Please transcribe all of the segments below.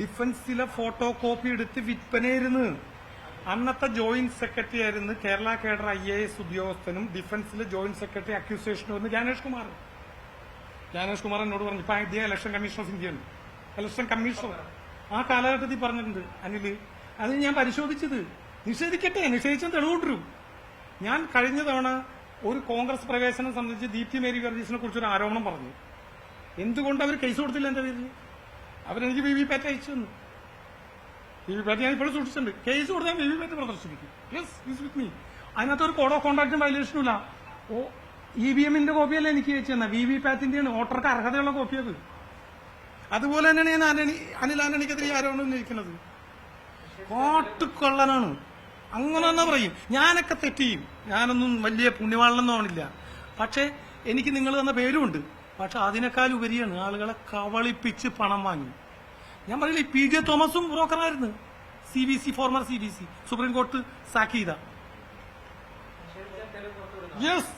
ഡിഫൻസിലെ photo copy എടുത്ത് വിൽപ്പനയായിരുന്നു. അന്നത്തെ joint secretary ആയിരുന്നു Kerala cadre I A S ഉദ്യോഗസ്ഥനും ഡിഫൻസിലെ ജോയിന്റ് സെക്രട്ടറി അക്യൂസിയേഷനും വന്ന് ജ്ഞാനേഷ് കുമാർ. ജ്ഞാനേഷ് കുമാർ എന്നോട് പറഞ്ഞു ഇപ്പൊ ഇന്ത്യ ഇലക്ഷൻ കമ്മീഷൻ ഓഫ് ഇന്ത്യയാണ് ഇലക്ഷൻ കമ്മീഷണർ ആ കാലഘട്ടത്തിൽ പറഞ്ഞിട്ടുണ്ട് അനിൽ അത് ഞാൻ പരിശോധിച്ചത്. നിഷേധിക്കട്ടെ നിഷേധിച്ചാൽ തെളിവുകൊണ്ടിരും ഞാൻ കഴിഞ്ഞ തവണ ഒരു കോൺഗ്രസ് പ്രവേശനം സംബന്ധിച്ച് ദീപ്തി മേരി വർഗീസിനെ കുറിച്ചൊരു ആരോപണം പറഞ്ഞു. എന്തുകൊണ്ട് അവർ കേസ് കൊടുത്തില്ല? എന്റെ പേരിൽ അവരെനിക്ക് വി വി പാറ്റ് അയച്ചു തന്നു. വി വി പാറ്റ് ഞാൻ ഇപ്പോഴും സൂക്ഷിച്ചിട്ടുണ്ട്. കേസ് കൊടുത്താൽ വി വി പാറ്റ് പ്രദർശിപ്പിക്കും. യെസ് ഈസ് വിത്ത് മീ അതിനകത്ത് ഒരു കോഡ് ഓഫ് കോണ്ടാക്ടും വയലേഷനും ഇല്ല. ഓ ഇ വി എമ്മിന്റെ കോപ്പിയല്ല എനിക്ക് അയച്ചു തന്നെ വി വി പാറ്റിന്റെയാണ്. വോട്ടർക്ക് അർഹതയുള്ള കോപ്പി അത്. അതുപോലെ തന്നെയാണ് ഞാൻ ആന്റണി അനിൽ ആന്റണിക്കെതിരെ ആരോപണം ഉന്നയിക്കുന്നത്. കോട്ടുകൊള്ളനാണ് അങ്ങനെ തന്നെ പറയും. ഞാനൊക്കെ തെറ്റിയും ഞാനൊന്നും വലിയ പുണ്യവാളനൊന്നും ആവണില്ല. പക്ഷേ എനിക്ക് നിങ്ങൾ തന്ന പേരുമുണ്ട്. പക്ഷെ അതിനേക്കാൾ ഉപരിയാണ് ആളുകളെ കവളിപ്പിച്ച് പണം വാങ്ങി. ഞാൻ പറയില്ലേ പി ജെ തോമസും ബ്രോക്കറായിരുന്നു. C B C former C B C supreme court sack ചെയ്ത യെസ്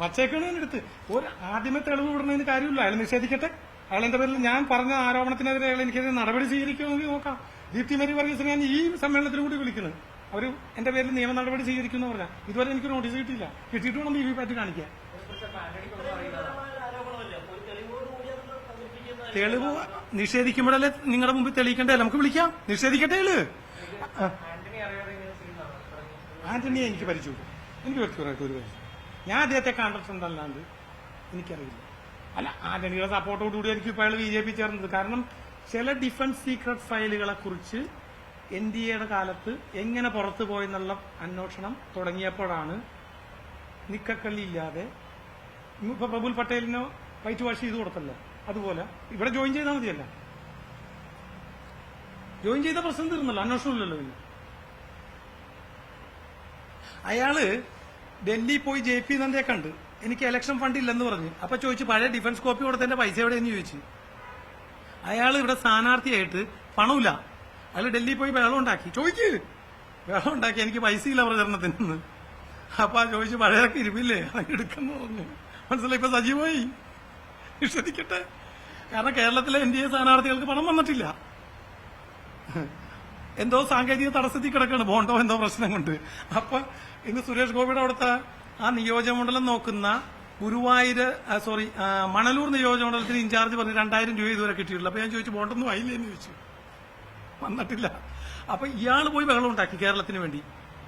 വച്ചേക്കാണ് ഒരു ആദ്യമേ തെളിവ് വിടുന്നതിന് കാര്യമില്ല. അയാൾ നിഷേധിക്കട്ടെ. അയാൾ എന്റെ പേരിൽ ഞാൻ പറഞ്ഞ ആരോപണത്തിനെതിരെ അയാൾ എനിക്കെതിരെ നടപടി സ്വീകരിക്കുമെങ്കിൽ നോക്കാം. ദീപ്തി മേരി വർഗീസിനെ ഞാൻ ഈ സമ്മേളനത്തിൽ കൂടി വിളിക്കുന്നത് അവർ എന്റെ പേരിൽ നിയമ നടപടി സ്വീകരിക്കുന്നു പറഞ്ഞാൽ ഇതുവരെ എനിക്ക് നോട്ടീസ് കിട്ടിയില്ല കിട്ടിയിട്ട് വേണം ബി വി പാറ്റ് കാണിക്കാൻ തെളിവ് നിഷേധിക്കുമ്പോഴല്ലേ നിങ്ങളുടെ മുമ്പിൽ തെളിയിക്കണ്ടേ നമുക്ക് വിളിക്കാം. നിഷേധിക്കട്ടെ ആന്റണിയെ എനിക്ക് പരിചയമില്ല. എനിക്ക് വ്യക്തിപരമായിട്ട് ഒരു പരിചയം ഞാൻ അദ്ദേഹത്തെ കണ്ടിട്ടുണ്ടല്ലാണ്ട് എനിക്കറിയില്ല. അല്ല ആന്റണിയുടെ സപ്പോർട്ടോട് കൂടി എനിക്ക് ഇപ്പോൾ ബി ജെ പി ചേർന്നത്. കാരണം ചില ഡിഫൻസ് സീക്രട്ട് ഫയലുകളെ കുറിച്ച് എൻ ഡി എയുടെ കാലത്ത് എങ്ങനെ പുറത്തു പോയെന്നുള്ള അന്വേഷണം തുടങ്ങിയപ്പോഴാണ് നിക്കക്കള്ളി ഇല്ലാതെ ഇപ്പൊ പ്രഫുൽ പട്ടേലിനോ വൈറ്റ് വാഷ് ചെയ്ത് കൊടുത്തല്ലോ. അതുപോലെ ഇവിടെ ജോയിൻ ചെയ്താൽ മതിയല്ല. ജോയിൻ ചെയ്ത പ്രശ്നം തീർന്നല്ലോ അന്വേഷണമില്ലല്ലോ പിന്നെ. അയാൾ ഡൽഹി പോയി ജെ പി നന്ദയെ കണ്ട് എനിക്ക് ഇലക്ഷൻ ഫണ്ട് ഇല്ലെന്ന് പറഞ്ഞു. അപ്പൊ ചോദിച്ചു പഴയ ഡിഫൻസ് കോപ്പി കൊടുത്തതിന്റെ പൈസ എവിടെയെന്ന്? ചോദിച്ചു. അയാൾ ഇവിടെ സ്ഥാനാർത്ഥിയായിട്ട് പണമില്ല അയാൾ ഡൽഹി പോയി വെള്ളം ഉണ്ടാക്കി. ചോദിക്ക്. വെള്ളം ഉണ്ടാക്കി എനിക്ക് പൈസ ഇല്ല പ്രചരണത്തിന് അപ്പൊ ചോദിച്ചു പഴയൊക്കെ ഇരുമില്ലേ എടുക്കുന്നു പറഞ്ഞു. മനസ്സിലായി ഇപ്പൊ സജീവമായി. നിഷേധിക്കട്ടെ കാരണം കേരളത്തിലെ എൻ ഡി എ സ്ഥാനാർത്ഥികൾക്ക് പണം വന്നിട്ടില്ല. എന്തോ സാങ്കേതിക തടസ്സത്തിൽ കിടക്കാണ്. ബോണ്ടോ എന്തോ പ്രശ്നം കൊണ്ട്. അപ്പൊ ഇന്ന് സുരേഷ് ഗോപിയുടെ അവിടുത്തെ ആ നിയോജകമണ്ഡലം നോക്കുന്ന ഗുരുവായൂര് സോറി മണലൂർ നിയോജകമണ്ഡലത്തിന് ഇൻചാർജ് പറഞ്ഞ് രണ്ടായിരം രൂപ ഇതുവരെ കിട്ടിയിട്ടില്ല. അപ്പൊ ഞാൻ ചോദിച്ചു ബോണ്ടൊന്നും ആയില്ലേ? ചോദിച്ചു. വന്നിട്ടില്ല. അപ്പൊ ഇയാൾ പോയി ബഹളം ഉണ്ടാക്കി കേരളത്തിന് വേണ്ടി.